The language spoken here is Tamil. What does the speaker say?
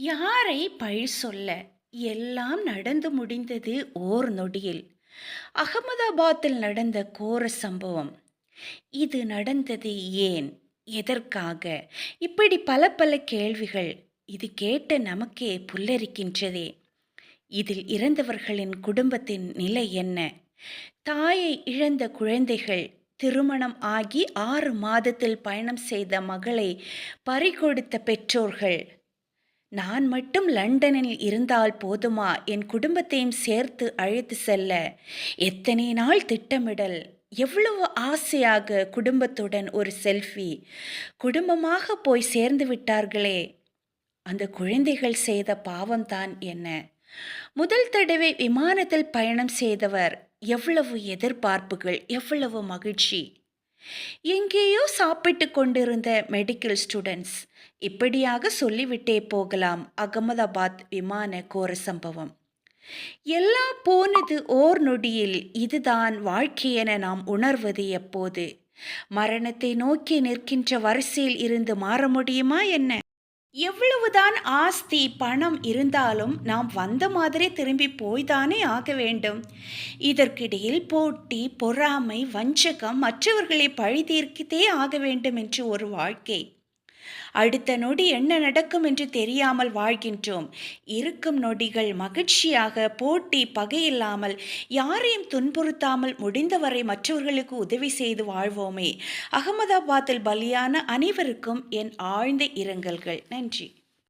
யாரை பழி சொல்ல எல்லாம் நடந்து முடிந்தது ஓர் நொடியில். அகமதாபாத்தில் நடந்த கோர சம்பவம். இது நடந்தது ஏன்? எதற்காக? இப்படி பல பல கேள்விகள் இது கேட்ட நமக்கே புல்லரிக்கின்றதே. இதில் இறந்தவர்களின் குடும்பத்தின் நிலை என்ன? தாயை இழந்த குழந்தைகள் திருமணம் ஆகி ஆறு மாதத்தில் பயணம் செய்த மகளை பறிகொடுத்த பெற்றோர்கள் நான் மட்டும் லண்டனில் இருந்தால் போதுமா? என் குடும்பத்தையும் சேர்த்து அழைத்து செல்ல. எத்தனை நாள் திட்டமிடல்? எவ்வளவு ஆசையாக குடும்பத்துடன் ஒரு செல்ஃபி. குடும்பமாக போய் சேர்ந்து விட்டார்களே. அந்த குழந்தைகள் செய்த பாவம்தான் என்ன? முதல் தடவை விமானத்தில் பயணம் செய்தவர். எவ்வளவு எதிர்பார்ப்புகள் எவ்வளவு மகிழ்ச்சி. எங்கேயோ சாப்பிட்டு கொண்டிருந்த மெடிக்கல் ஸ்டூடெண்ட்ஸ் இப்படியாக சொல்லிவிட்டே போகலாம் அகமதாபாத் விமான கோர சம்பவம். எல்லாம் போனது ஓர் நொடியில் இதுதான் வாழ்க்கை என நாம் உணர்வது எப்போது? மரணத்தை நோக்கி நிற்கின்ற வரிசையில் இருந்து மாற முடியுமா என்ன? எவ்வளவுதான் ஆஸ்தி பணம் இருந்தாலும் நாம் வந்த மாதிரி திரும்பி போய்தானே ஆக வேண்டும். இதற்கிடையில் போட்டி பொறாமை வஞ்சகம் மற்றவர்களை பழி தீர்க்கத்தே ஆக வேண்டும் என்று ஒரு வாழ்க்கை. அடுத்த நொடி என்ன நடக்கும் என்று தெரியாமல் வாழ்கின்றோம். இருக்கும் நொடிகள் மகிழ்ச்சியாக போட்டி பகையில்லாமல் யாரையும் துன்புறுத்தாமல் முடிந்தவரை மற்றவர்களுக்கு உதவி செய்து வாழ்வோமே. அகமதாபாத்தில் பலியான அனைவருக்கும் என் ஆழ்ந்த இரங்கல்கள். நன்றி.